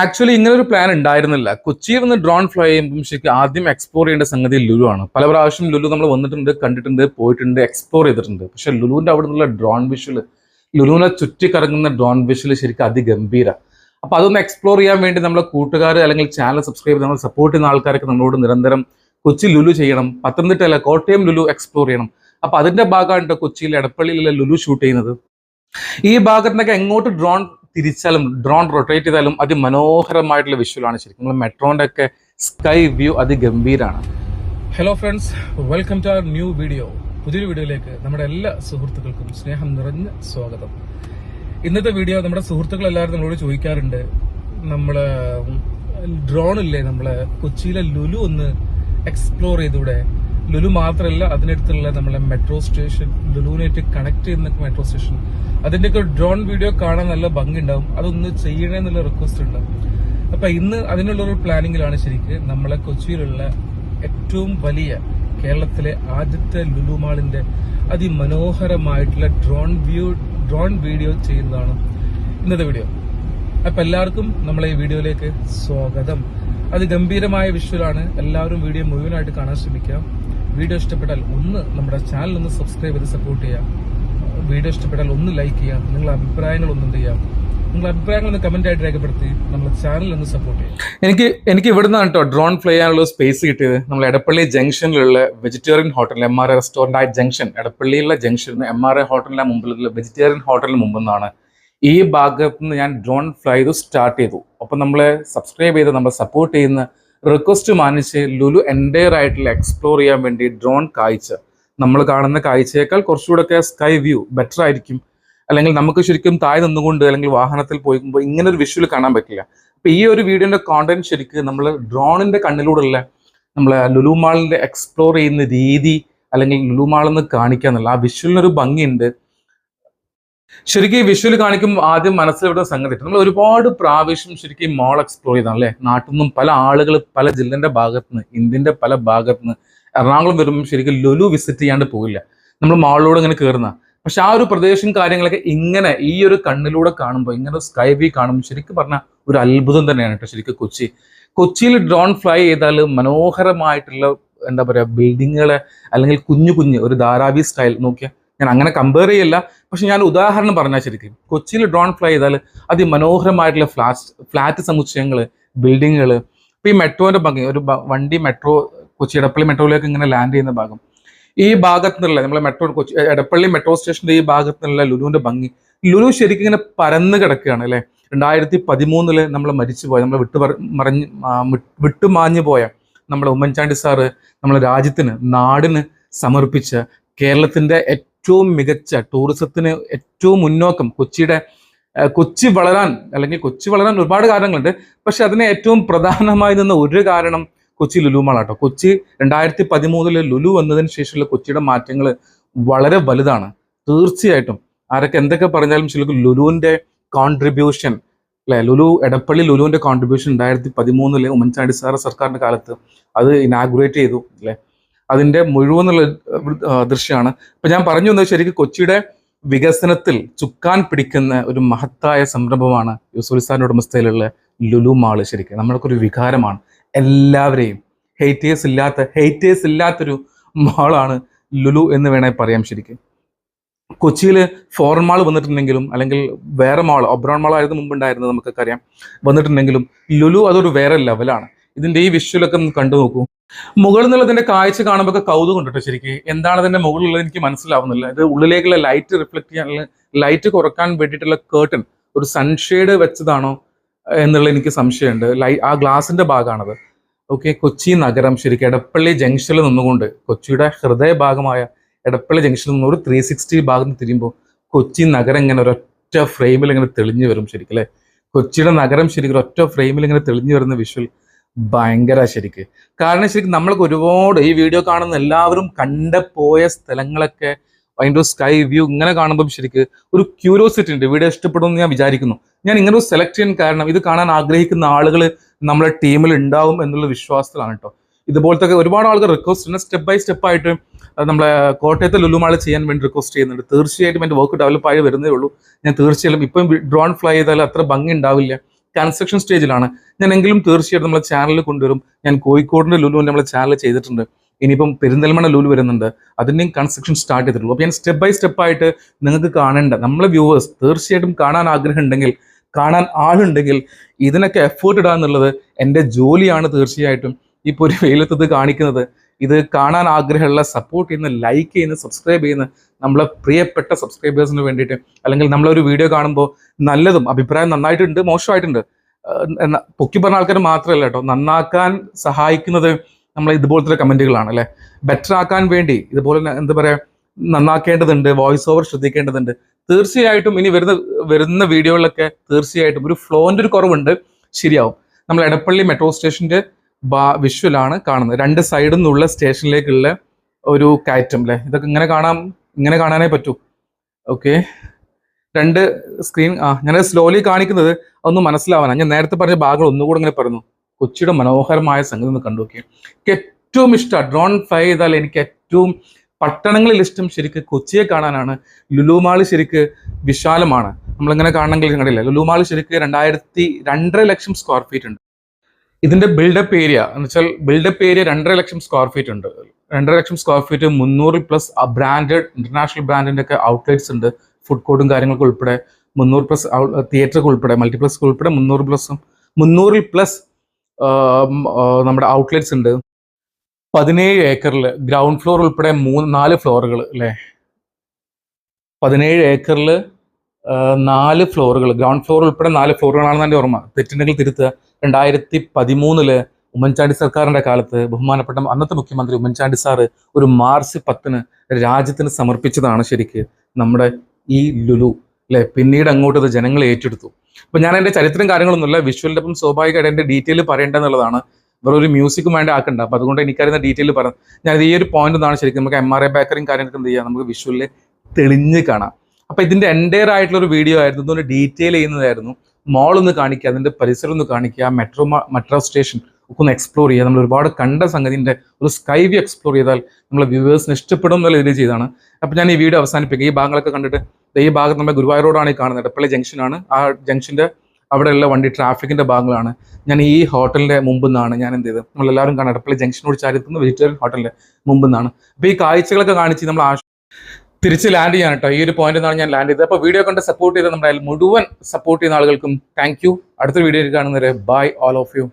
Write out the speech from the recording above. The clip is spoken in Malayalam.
ആക്ച്വലി ഇങ്ങനെ ഒരു പ്ലാൻ ഉണ്ടായിരുന്നില്ല. കൊച്ചിയിൽ നിന്ന് ഡ്രോൺ ഫ്ലൈ ചെയ്യുമ്പോൾ ശരിക്കും ആദ്യം എക്സ്പ്ലോർ ചെയ്യേണ്ട സംഗതി ലുലു ആണ്. പല പ്രാവശ്യം ലുലു നമ്മൾ വന്നിട്ടുണ്ട് കണ്ടിട്ടുണ്ട് പോയിട്ടുണ്ട് എക്സ്പ്ലോർ ചെയ്തിട്ടുണ്ട്. പക്ഷെ ലുലുവിന്റെ അവിടെ നിന്നുള്ള ഡ്രോൺ വിഷ്വൽ ലുലുവിനെ ചുറ്റിക്കറങ്ങുന്ന ഡ്രോൺ വിഷ്വൽ ശരിക്കും അതിഗംഭീര. അപ്പൊ അതൊന്ന് എക്സ്പ്ലോർ ചെയ്യാൻ വേണ്ടി നമ്മളെ കൂട്ടുകാർ അല്ലെങ്കിൽ ചാനൽ സബ്സ്ക്രൈബ് നമ്മൾ സപ്പോർട്ട് ചെയ്യുന്ന ആൾക്കാരൊക്കെ നമ്മളോട് നിരന്തരം കൊച്ചി ലുലു ചെയ്യണം. പത്തനംതിട്ട അല്ല കോട്ടയം ലുലു എക്സ്പ്ലോർ ചെയ്യണം. അപ്പൊ അതിന്റെ ഭാഗമായിട്ട് കൊച്ചിയിൽ എടപ്പള്ളിയിലെ ലുലു ഷൂട്ട് ചെയ്യുന്നത്. ഈ ഭാഗത്തിനൊക്കെ എങ്ങോട്ട് ഡ്രോൺ തിരിച്ചാലും ഡ്രോൺ റൊട്ടേറ്റ് ചെയ്താലും അതിമനോഹരമായിട്ടുള്ള വിഷ്വലാണ് ശരിക്കും. നമ്മൾ മെട്രോന്റെ ഒക്കെ sky view അതിഗംഭീരാണ്. Hello friends welcome to our new video പുതിയൊരു വീഡിയോയിലേക്ക് നമ്മുടെ എല്ലാ സുഹൃത്തുക്കൾക്കും സ്നേഹം നിറഞ്ഞ സ്വാഗതം. ഇന്നത്തെ വീഡിയോ നമ്മുടെ സുഹൃത്തുക്കൾ എല്ലാവരും നമ്മളോട് ചോദിക്കാറുണ്ട് നമ്മൾ ഡ്രോണില്ലേ നമ്മളെ കൊച്ചിയിലെ ലുലു ഒന്ന് എക്സ്പ്ലോർ ചെയ്തൂടെ? ലുലു മാത്രമല്ല അതിനടുത്തുള്ള നമ്മളെ മെട്രോ സ്റ്റേഷൻ ലുലുവിനായിട്ട് കണക്ട് ചെയ്യുന്ന മെട്രോ സ്റ്റേഷൻ അതിന്റെയൊക്കെ ഡ്രോൺ വീഡിയോ കാണാൻ നല്ല ഭംഗി ഉണ്ടാവും അതൊന്ന് ചെയ്യണേ എന്നുള്ള റിക്വസ്റ്റ് ഉണ്ടാവും. അപ്പൊ ഇന്ന് അതിനുള്ള ഒരു പ്ലാനിങ്ങിലാണ് ശരിക്ക് നമ്മളെ കൊച്ചിയിലുള്ള ഏറ്റവും വലിയ കേരളത്തിലെ ആദ്യത്തെ ലുലു മാളിന്റെ അതിമനോഹരമായിട്ടുള്ള ഡ്രോൺ വ്യൂ ഡ്രോൺ വീഡിയോ ചെയ്യുന്നതാണ് ഇന്നത്തെ വീഡിയോ അപ്പൊ എല്ലാവർക്കും നമ്മളെ ഈ വീഡിയോയിലേക്ക് സ്വാഗതം. അത് ഗംഭീരമായ വിഷ്വലാണ് എല്ലാവരും വീഡിയോ മുഴുവനായിട്ട് കാണാൻ ശ്രമിക്കാം. വീഡിയോ ഇഷ്ടപ്പെട്ടാൽ ഒന്ന് നമ്മുടെ ചാനൽ ഒന്ന് സബ്സ്ക്രൈബ് ചെയ്ത് സപ്പോർട്ട് ചെയ്യുക. വീഡിയോ ഇഷ്ടപ്പെട്ടാൽ ഒന്ന് ലൈക്ക് ചെയ്യുക. നിങ്ങളുടെ അഭിപ്രായങ്ങൾ ഒന്നും ചെയ്യാം? നിങ്ങളുടെ അഭിപ്രായങ്ങൾ ഒന്ന് കമന്റ് ആയിട്ട് രേഖപ്പെടുത്തി നമ്മുടെ ചാനൽ ഒന്ന് സപ്പോർട്ട് ചെയ്യാം എനിക്ക് എനിക്ക് ഇവിടുന്ന് കേട്ടോ ഡ്രോൺ ഫ്ലൈ ചെയ്യാനുള്ള സ്പേസ് കിട്ടിയത്. നമ്മൾ Edappally ജംഗ്ഷനിലുള്ള vegetarian hotel M R A restaurant ആയ ജംഗ്ഷൻ എടപ്പള്ളിയിലുള്ള ജംഗ്ഷൻ എം ആർ എ ഹോട്ടലിന്റെ മുമ്പിലുള്ള വെജിറ്റേറിയൻ ഹോട്ടലിന് മുമ്പിൽ നിന്നാണ് ഈ ഭാഗത്ത് നിന്ന് ഞാൻ ഡ്രോൺ ഫ്ലൈ ചെയ്തു സ്റ്റാർട്ട് ചെയ്തു. അപ്പം നമ്മളെ സബ്സ്ക്രൈബ് ചെയ്ത് നമ്മൾ സപ്പോർട്ട് ചെയ്യുന്ന റിക്വസ്റ്റ് മാനിച്ച് ലുലു എന്റയർ ആയിട്ടുള്ള എക്സ്പ്ലോർ ചെയ്യാൻ വേണ്ടി ഡ്രോൺ കാഴ്ച. നമ്മൾ കാണുന്ന കാഴ്ചയേക്കാൾ കുറച്ചുകൂടെ സ്കൈ വ്യൂ ബെറ്റർ ആയിരിക്കും. അല്ലെങ്കിൽ നമുക്ക് ശരിക്കും താഴെ നിന്നുകൊണ്ട് അല്ലെങ്കിൽ വാഹനത്തിൽ പോയിക്കുമ്പോൾ ഇങ്ങനെ ഒരു വിഷ്വൽ കാണാൻ പറ്റില്ല. അപ്പൊ ഈ ഒരു വീഡിയോന്റെ കോണ്ടന്റ് ശരിക്കും നമ്മൾ ഡ്രോണിന്റെ കണ്ണിലൂടെയുള്ള നമ്മൾ ലുലു മാളിന്റെ എക്സ്പ്ലോർ ചെയ്യുന്ന രീതി അല്ലെങ്കിൽ ലുലു മാളിൽ നിന്ന് കാണിക്കാന്നുള്ള ആ വിഷ്വലിനൊരു ഭംഗിയുണ്ട്. ശരിക്കും ഈ വിഷ്വൽ കാണിക്കുമ്പോൾ ആദ്യം മനസ്സിൽ ഇവിടെ സംഗതി നമ്മൾ ഒരുപാട് പ്രാവശ്യം ശരിക്കും മോൾ എക്സ്പ്ലോർ ചെയ്താണ് അല്ലേ നാട്ടിൽ നിന്നും പല ആളുകൾ പല ജില്ലന്റെ ഭാഗത്ത് നിന്ന് ഇന്ത്യന്റെ പല ഭാഗത്ത് നിന്ന് എറണാകുളം വരുമ്പോൾ ശരിക്കും ലുലു വിസിറ്റ് ചെയ്യാണ്ട് പോകില്ല നമ്മൾ മാളിലൂടെ ഇങ്ങനെ കയറുന്ന പക്ഷെ ആ ഒരു പ്രദേശം കാര്യങ്ങളൊക്കെ ഇങ്ങനെ ഈ ഒരു കണ്ണിലൂടെ കാണുമ്പോൾ ഇങ്ങനെ സ്കൈ വ്യൂ കാണുമ്പോൾ ശരിക്കും പറഞ്ഞാൽ ഒരു അത്ഭുതം തന്നെയാണ് കേട്ടോ ശരിക്കും കൊച്ചി. കൊച്ചിയിൽ ഡ്രോൺ ഫ്ലൈ ചെയ്താൽ മനോഹരമായിട്ടുള്ള എന്താ പറയുക ബിൽഡിങ്ങുകളെ അല്ലെങ്കിൽ കുഞ്ഞു കുഞ്ഞ് ഒരു ധാരാവി സ്റ്റൈൽ നോക്കിയാൽ ഞാൻ അങ്ങനെ കമ്പയർ ചെയ്യല്ല. പക്ഷെ ഞാൻ ഉദാഹരണം പറഞ്ഞാൽ ശരിക്കും. കൊച്ചിയിൽ ഡ്രോൺ ഫ്ലൈ ചെയ്താൽ അതിമനോഹരമായിട്ടുള്ള ഫ്ലാറ്റ് ഫ്ലാറ്റ് സമുച്ചയങ്ങൾ ബിൽഡിങ്ങുകൾ ഇപ്പം ഈ മെട്രോന്റെ ഭംഗി ഒരു വണ്ടി മെട്രോ കൊച്ചി എടപ്പള്ളി മെട്രോയിലേക്ക് ഇങ്ങനെ ലാൻഡ് ചെയ്യുന്ന ഭാഗം. ഈ ഭാഗത്തു നിന്നുള്ള നമ്മളെ മെട്രോ കൊച്ചി എടപ്പള്ളി മെട്രോ സ്റ്റേഷന്റെ ഈ ഭാഗത്തു നിന്നുള്ള ലുലുവിന്റെ ഭംഗി. ലുലു ശരിക്കും ഇങ്ങനെ പരന്ന് കിടക്കുകയാണ് അല്ലേ? രണ്ടായിരത്തി പതിമൂന്നിൽ നമ്മൾ മരിച്ചു പോയ നമ്മൾ വിട്ടു മറഞ്ഞ് വിട്ടുമാഞ്ഞു പോയ നമ്മളെ ഉമ്മൻചാണ്ടി സാറ് നമ്മളെ രാജ്യത്തിന് നാടിന് സമർപ്പിച്ച കേരളത്തിന്റെ ഏറ്റവും മികച്ച ടൂറിസത്തിന് ഏറ്റവും മുന്നോക്കം കൊച്ചിയുടെ കൊച്ചി വളരാൻ അല്ലെങ്കിൽ കൊച്ചി വളരാൻ ഒരുപാട് കാരണങ്ങളുണ്ട്. പക്ഷെ അതിന് ഏറ്റവും പ്രധാനമായി നിന്ന ഒരു കാരണം കൊച്ചി ലുലു മാളാട്ടോ കൊച്ചി രണ്ടായിരത്തി പതിമൂന്നിൽ ലുലു വന്നതിന് ശേഷമുള്ള കൊച്ചിയുടെ മാറ്റങ്ങൾ വളരെ വലുതാണ്. തീർച്ചയായിട്ടും ആരൊക്കെ എന്തൊക്കെ പറഞ്ഞാലും ശരിക്കും ലുലുവിന്റെ കോൺട്രിബ്യൂഷൻ അല്ലെ? ലുലു എടപ്പള്ളി ലുലുവിന്റെ കോൺട്രിബ്യൂഷൻ രണ്ടായിരത്തി പതിമൂന്നിൽ ഉമ്മൻചാണ്ടി സാറ് സർക്കാരിന്റെ കാലത്ത് അത് ഇനാഗുറേറ്റ് ചെയ്തു അല്ലെ? അതിന്റെ മുഴുവനുള്ള ദൃശ്യമാണ് ഇപ്പൊ ഞാൻ പറഞ്ഞു വന്നത് ശരിക്കും കൊച്ചിയുടെ വികസനത്തിൽ ചുക്കാൻ പിടിക്കുന്ന ഒരു മഹത്തായ സംരംഭമാണ് യൂസുഫ് സാറിന്റെ ഉടമസ്ഥയിലുള്ള ലുലു മാൾ ശരിക്കും. നമ്മൾക്കൊരു വികാരമാണ്. എല്ലാവരെയും ഹെയ്റ്റേഴ്സ് ഇല്ലാത്ത ഹെയ്റ്റേഴ്സ് ഇല്ലാത്തൊരു മാളാണ് ലുലു എന്ന് വേണമെങ്കിൽ പറയാം ശരിക്കും. കൊച്ചിയിൽ ഫോറൻ മാൾ വന്നിട്ടുണ്ടെങ്കിലും അല്ലെങ്കിൽ വേറെ മാൾ ഒബ്രോൺ മാൾ ആയിരുന്നു മുമ്പ് ഉണ്ടായിരുന്നത് നമുക്കൊക്കെ അറിയാം വന്നിട്ടുണ്ടെങ്കിലും ലുലു അതൊരു വേറെ ലെവലാണ് ഇതിന്റെ ഈ വിഷ്വലൊക്കെ കണ്ടു നോക്കൂ. മുകളിൽ നിന്നുള്ള ഇതിന്റെ കാഴ്ച കാണുമ്പോൾ കൗതുകം ഉണ്ട് കേട്ടോ ശരിക്കും. എന്താണ് ഇതിന്റെ മുകളിലുള്ളത് എനിക്ക് മനസ്സിലാവുന്നില്ല. ഇത് ഉള്ളിലേക്കുള്ള ലൈറ്റ് റിഫ്ലക്ട് ചെയ്യാൻ ലൈറ്റ് കുറയ്ക്കാൻ വേണ്ടിയിട്ടുള്ള കേർട്ടൺ ഒരു സൺഷെയ്ഡ് വെച്ചതാണോ എന്നുള്ള എനിക്ക് സംശയമുണ്ട്. ലൈ ആ ഗ്ലാസിന്റെ ഭാഗമാണത്. ഓക്കെ കൊച്ചി നഗരം ശരിക്കും എടപ്പള്ളി ജംഗ്ഷനിൽ നിന്നുകൊണ്ട് കൊച്ചിയുടെ ഹൃദയഭാഗമായ എടപ്പള്ളി ജംഗ്ഷനിൽ നിന്ന് ഒരു ത്രീ സിക്സ്റ്റി ഭാഗം തിരിയുമ്പോൾ കൊച്ചി നഗരം ഇങ്ങനെ ഒരൊറ്റ ഫ്രെയിമിൽ ഇങ്ങനെ തെളിഞ്ഞു വരും ശരിക്കും അല്ലേ? കൊച്ചിയുടെ നഗരം ശരിക്കും ഒരൊറ്റ ഫ്രെയിമിൽ ഇങ്ങനെ തെളിഞ്ഞു വരുന്ന വിഷ്വൽ ഭയങ്കര ശരിക്ക്. കാരണം ശരിക്കും നമ്മൾക്ക് ഒരുപാട് ഈ വീഡിയോ കാണുന്ന എല്ലാവരും കണ്ടുപോയ സ്ഥലങ്ങളൊക്കെ അതിന്റെ ഒരു സ്കൈ വ്യൂ ഇങ്ങനെ കാണുമ്പോൾ ശരിക്ക് ഒരു ക്യൂരിയോസിറ്റി ഉണ്ട്. വീഡിയോ ഇഷ്ടപ്പെടുമെന്ന് ഞാൻ വിചാരിക്കുന്നു. ഞാൻ ഇങ്ങനെ ഒരു സെലക്ട് ചെയ്യാൻ കാരണം ഇത് കാണാൻ ആഗ്രഹിക്കുന്ന ആളുകൾ നമ്മുടെ ടീമിൽ ഉണ്ടാവും എന്നുള്ള വിശ്വാസത്തിലാണ് കേട്ടോ. ഇതുപോലത്തെ ഒരുപാട് ആളുകൾ റിക്വസ്റ്റ് ഉണ്ട് സ്റ്റെപ്പ് ബൈ സ്റ്റെപ്പ് ആയിട്ട് നമ്മളെ കോട്ടയത്തെ ലുലുമാൾ ചെയ്യാൻ വേണ്ടി റിക്വസ്റ്റ് ചെയ്യുന്നുണ്ട്. തീർച്ചയായിട്ടും എന്റെ വർക്ക് ഡെവലപ്പ് ആയി വരുന്നേ ഉള്ളൂ. ഞാൻ തീർച്ചയായും ഇപ്പം ഡ്രോൺ ഫ്ലൈ ചെയ്താൽ അത്ര ഭംഗി ഉണ്ടാവില്ല. കൺസ്ട്രക്ഷൻ സ്റ്റേജിലാണ് ഞാൻ എങ്കിലും തീർച്ചയായിട്ടും നമ്മളെ ചാനലിൽ കൊണ്ടുവരും. ഞാൻ കോഴിക്കോടിന്റെ ലുലു നമ്മളെ ചാനൽ ചെയ്തിട്ടുണ്ട്. ഇനിയിപ്പം പെരിന്തൽമണ്ണ ലുലു വരുന്നുണ്ട്. അതിന്റെയും കൺസ്ട്രക്ഷൻ സ്റ്റാർട്ട് ചെയ്തിട്ടുള്ളൂ. അപ്പോൾ ഞാൻ സ്റ്റെപ്പ് ബൈ സ്റ്റെപ്പ് ആയിട്ട് നിങ്ങൾക്ക് കാണേണ്ട നമ്മളെ വ്യൂവേഴ്സ് തീർച്ചയായിട്ടും കാണാൻ ആഗ്രഹം ഉണ്ടെങ്കിൽ കാണാൻ ആളുണ്ടെങ്കിൽ ഇതിനൊക്കെ എഫേർട്ട് ഇടുക എന്നുള്ളത് എന്റെ ജോലിയാണ് തീർച്ചയായിട്ടും. ഇപ്പോൾ ഒരു വെയിലത്തത് കാണിക്കുന്നത്. ഇത് കാണാൻ ആഗ്രഹമുള്ള സപ്പോർട്ട് ചെയ്യുന്ന ലൈക്ക് ചെയ്യുന്ന സബ്സ്ക്രൈബ് ചെയ്യുന്ന നമ്മളെ പ്രിയപ്പെട്ട സബ്സ്ക്രൈബേഴ്സിന് വേണ്ടിയിട്ട് അല്ലെങ്കിൽ നമ്മളൊരു വീഡിയോ കാണുമ്പോൾ നല്ലതും അഭിപ്രായം നന്നായിട്ടുണ്ട് മോശമായിട്ടുണ്ട്. എന്നാ- പൊക്കി പറഞ്ഞ ആൾക്കാർ മാത്രമല്ല കേട്ടോ. നന്നാക്കാൻ സഹായിക്കുന്നത് നമ്മൾ ഇതുപോലത്തെ കമന്റുകളാണ് അല്ലേ? ബെറ്റർ ആക്കാൻ വേണ്ടി ഇതുപോലെ എന്താ പറയുക നന്നാക്കേണ്ടതുണ്ട് വോയിസ് ഓവർ ശ്രദ്ധിക്കേണ്ടതുണ്ട്. തീർച്ചയായിട്ടും ഇനി വരുന്ന വരുന്ന വീഡിയോകളിലൊക്കെ തീർച്ചയായിട്ടും ഒരു ഫ്ലോന്റെ ഒരു കുറവുണ്ട് ശരിയാവും. നമ്മൾ എടപ്പള്ളി മെട്രോ സ്റ്റേഷന്റെ വിഷ്വലാണ് കാണുന്നത്. രണ്ട് സൈഡിൽ നിന്നുള്ള സ്റ്റേഷനിലേക്കുള്ള ഒരു കയറ്റം അല്ലേ ഇതൊക്കെ ഇങ്ങനെ കാണാം ഇങ്ങനെ കാണാനേ പറ്റൂ. ഓക്കെ. രണ്ട് സ്ക്രീൻ ആ ഞാൻ സ്ലോലി കാണിക്കുന്നത് അതൊന്നും മനസ്സിലാവാനാണ് ഞാൻ നേരത്തെ പറഞ്ഞ ഭാഗങ്ങൾ ഒന്നുകൂടെ ഇങ്ങനെ പറഞ്ഞു കൊച്ചിയുടെ മനോഹരമായ സംഗതി ഒന്ന് കണ്ടു നോക്കി എനിക്ക് ഏറ്റവും ഇഷ്ടം ഡ്രോൺ ഫ്ലൈ ചെയ്താൽ എനിക്ക് ഏറ്റവും പട്ടണങ്ങളിൽ ഇഷ്ടം ശരിക്ക് കൊച്ചിയെ കാണാനാണ്. ലുലുമാൾ ശരിക്ക് വിശാലമാണ്. നമ്മളിങ്ങനെ കാണണമെങ്കിൽ കണ്ടില്ല? ലുലുമാൾ ശരിക്ക് രണ്ടായിരത്തി രണ്ടര ലക്ഷം സ്ക്വയർ ഫീറ്റ് ഉണ്ട്. ഇതിന്റെ ബിൽഡപ്പ് ഏരിയ എന്ന് വെച്ചാൽ ബിൽഡപ്പ് ഏരിയ രണ്ടര ലക്ഷം സ്ക്വയർ ഫീറ്റ് ഉണ്ട്. രണ്ടര ലക്ഷം സ്ക്വയർ ഫീറ്റ് മുന്നൂറ് പ്ലസ് ബ്രാൻഡഡ് ഇന്റർനാഷണൽ ബ്രാൻഡിന്റെ ഒക്കെ ഔട്ട്ലെറ്റ്സ് ഉണ്ട്. ഫുഡ് കോർട്ടും കാര്യങ്ങൾക്കും ഉൾപ്പെടെ മുന്നൂറ് പ്ലസ് തിയേറ്റർക്ക് ഉൾപ്പെടെ മൾട്ടിപ്ലക്സ് ഉൾപ്പെടെ മുന്നൂറ് പ്ലസും മുന്നൂറിൽ പ്ലസ് നമ്മുടെ ഔട്ട്ലെറ്റ്സ് ഉണ്ട്. പതിനേഴ് ഏക്കറിൽ ഗ്രൗണ്ട് ഫ്ലോർ ഉൾപ്പെടെ മൂന്ന് നാല് ഫ്ലോറുകൾ അല്ലേ? പതിനേഴ് ഏക്കറിൽ നാല് ഫ്ലോറുകൾ ഗ്രൗണ്ട് ഫ്ലോർ ഉൾപ്പെടെ നാല് ഫ്ലോറുകളാണെന്ന് എന്റെ ഓർമ്മ. തെറ്റുണ്ടെങ്കിൽ തിരുത്തുക. രണ്ടായിരത്തി പതിമൂന്നിൽ ഉമ്മൻചാണ്ടി സർക്കാരിന്റെ കാലത്ത് ബഹുമാനപ്പെട്ട അന്നത്തെ മുഖ്യമന്ത്രി ഉമ്മൻചാണ്ടി സാറ് ഒരു മാർച്ച് പത്തിന് രാജ്യത്തിന് സമർപ്പിച്ചതാണ് ശരിക്ക് നമ്മുടെ ഈ ലുലു അല്ലെ? പിന്നീട് അങ്ങോട്ട് ജനങ്ങൾ ഏറ്റെടുത്തു. അപ്പൊ ഞാൻ എന്റെ ചരിത്രം കാര്യങ്ങളൊന്നുമില്ല വിഷ്വലിന്റെ ഒപ്പം സ്വാഭാവികമായിട്ട് എന്റെ ഡീറ്റെയിൽ പറയേണ്ടതെന്നുള്ളതാണ് വേറെ ഒരു മ്യൂസിക്കും വേണ്ട ആക്കണ്ട. അപ്പൊ അതുകൊണ്ട് എനിക്കറിയുന്ന ഡീറ്റെയിൽ പറയാം ഞാൻ ഈ ഒരു പോയിന്റ് എന്നാണ് ശരിക്കും നമുക്ക് എം ആർ എ ബാക്കറിയും കാര്യങ്ങളൊക്കെ എന്ത് ചെയ്യാം? നമുക്ക് വിഷ്വലിൽ തെളിഞ്ഞ് കാണാം. അപ്പൊ ഇതിന്റെ എന്റെയർ ആയിട്ടുള്ള ഒരു വീഡിയോ ആയിരുന്നു. ഇതൊന്ന് ഡീറ്റെയിൽ ചെയ്യുന്നതായിരുന്നു. മോൾ ഒന്ന് കാണിക്കുക അതിന്റെ പരിസരം ഒന്ന് കാണിക്കുക മെട്രോ മെട്രോ സ്റ്റേഷൻ ഒക്കെ ഒന്ന് എക്സ്പ്ലോർ ചെയ്യുക. നമ്മൾ ഒരുപാട് കണ്ട സംഗതിന്റെ ഒരു സ്കൈ വ്യൂ എക്സ്പ്ലോർ ചെയ്താൽ നമ്മളെ വ്യൂവേഴ്സിന് ഇഷ്ടപ്പെടും എന്നുള്ള രീതിയിൽ ചെയ്താണ് അപ്പം ഞാൻ ഈ വീഡിയോ അവസാനിപ്പിക്കുക ഈ ഭാഗങ്ങളൊക്കെ കണ്ടിട്ട് ഈ ഭാഗത്ത് നമ്മുടെ ഗുരുവായൂർ റോഡാണ് ഈ കാണുന്നത്. എടപ്പള്ളി ജംഗ്ഷനാണ് ആ ജംഗ്ഷന്റെ അവിടെയുള്ള വണ്ടി ട്രാഫിക്കിന്റെ ഭാഗങ്ങളാണ്. ഞാൻ ഈ ഹോട്ടലിന്റെ മുമ്പിൽ നിന്നാണ് ഞാൻ എന്ത് ചെയ്തത്. നമ്മളെല്ലാവരും കാണാം എടപ്പള്ളി ജംഗ്ഷനോട് ചാരിത്തുന്ന വെജിറ്റേറിയൻ ഹോട്ടലിന്റെ മുമ്പിൽ നിന്നാണ് അപ്പോൾ ഈ കാഴ്ചകളൊക്കെ കാണിച്ച് നമ്മൾ ആശ- തിരിച്ച് ലാൻഡ് ചെയ്യാൻ കേട്ടോ ഈ ഒരു പോയിന്റ് നിന്നാണ് ഞാൻ ലാൻഡ് ചെയ്തത്. അപ്പോൾ വീഡിയോ കണ്ട് സപ്പോർട്ട് ചെയ്ത നമ്മുടെ മുഴുവൻ സപ്പോർട്ട് ചെയ്യുന്ന ആളുകൾക്കും താങ്ക് യു അടുത്ത വീഡിയോയിൽ കാണുന്നവരെ ബൈ ഓൾ ഓഫ് യു